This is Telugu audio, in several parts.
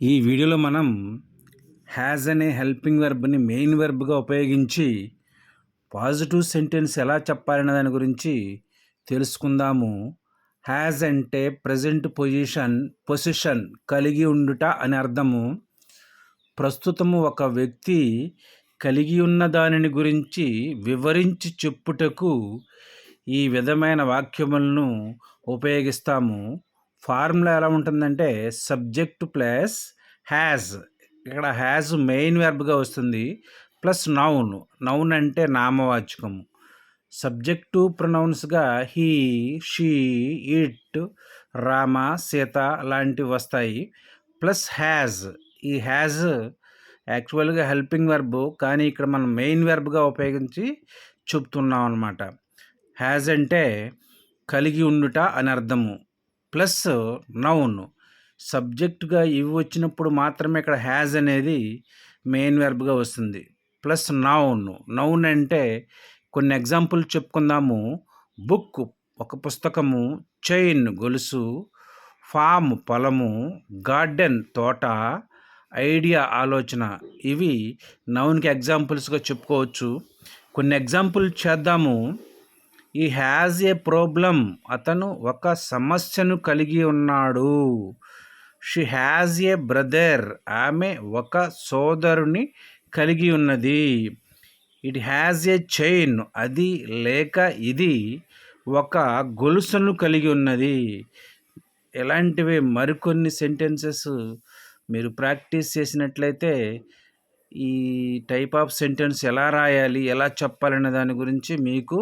ఈ వీడియోలో మనం హ్యాజ్ అనే హెల్పింగ్ వెర్బ్ని మెయిన్ వెర్బ్గా ఉపయోగించి పాజిటివ్ సెంటెన్స్ ఎలా చెప్పాలనే దాని గురించి తెలుసుకుందాము. హ్యాజ్ అంటే ప్రజెంట్ పొజిషన్ పొజిషన్ కలిగి ఉండుట అని అర్థము. ప్రస్తుతము ఒక వ్యక్తి కలిగి ఉన్న దానిని గురించి వివరించి చెప్పుటకు ఈ విధమైన వాక్యములను ఉపయోగిస్తాము. ఫార్ములా ఎలా ఉంటుందంటే సబ్జెక్ట్ ప్లస్ హ్యాజ్ ఇక్కడ హ్యాజ్ మెయిన్ వెర్బ్గా వస్తుంది. Plus noun. నౌన్ అంటే నామవాచకము. Subject ప్రొనౌన్స్గా he she it Rama Sita లాంటివి వస్తాయి. ప్లస్ హ్యాజ్ ఈ హ్యాజ్ యాక్చువల్గా హెల్పింగ్ వెర్బ్ కానీ ఇక్కడ మనం మెయిన్ వెర్బ్గా ఉపయోగించి చెప్తున్నాం అనమాట హ్యాజ్ అంటే కలిగి ఉండుట అని అర్థము ప్లస్ నౌన్. సబ్జెక్టుగా ఇవి వచ్చినప్పుడు మాత్రమే ఇక్కడ హ్యాజ్ అనేది మెయిన్ వెర్బ్గా వస్తుంది. Plus noun. నౌన్ అంటే కొన్ని ఎగ్జాంపుల్ చెప్పుకుందాము. బుక్ ఒక పుస్తకము చైన్ గొలుసు ఫామ్ పొలము గార్డెన్ తోట ఐడియా ఆలోచన. ఇవి నౌన్కి ఎగ్జాంపుల్స్గా చెప్పుకోవచ్చు. కొన్ని ఎగ్జాంపుల్ చేద్దాము. ఈ హ్యాజ్ ఏ ప్రాబ్లం అతను ఒక సమస్యను కలిగి ఉన్నాడు. షీ హ్యాజ్ ఏ బ్రదర్ ఆమె ఒక సోదరుని కలిగి ఉన్నది. ఇట్ హ్యాజ్ ఏ చైన్ అది లేక ఇది ఒక గొలుసును కలిగి ఉన్నది. ఇలాంటివి మరికొన్ని సెంటెన్సెస్ మీరు ప్రాక్టీస్ చేసినట్లయితే ఈ టైప్ ఆఫ్ సెంటెన్స్ ఎలా రాయాలి ఎలా చెప్పాలనే దాని గురించి మీకు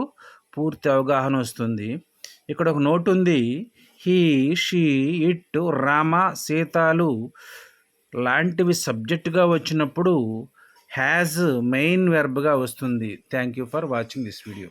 పూర్తి అవగాహన వస్తుంది. ఇక్కడ ఒక నోట్ ఉంది హీ షీ ఇట్ రామ సీతాలు లాంటివి సబ్జెక్టుగా వచ్చినప్పుడు హ్యాజ్ మెయిన్ వెర్బ్గా వస్తుంది. Thank you for watching this video.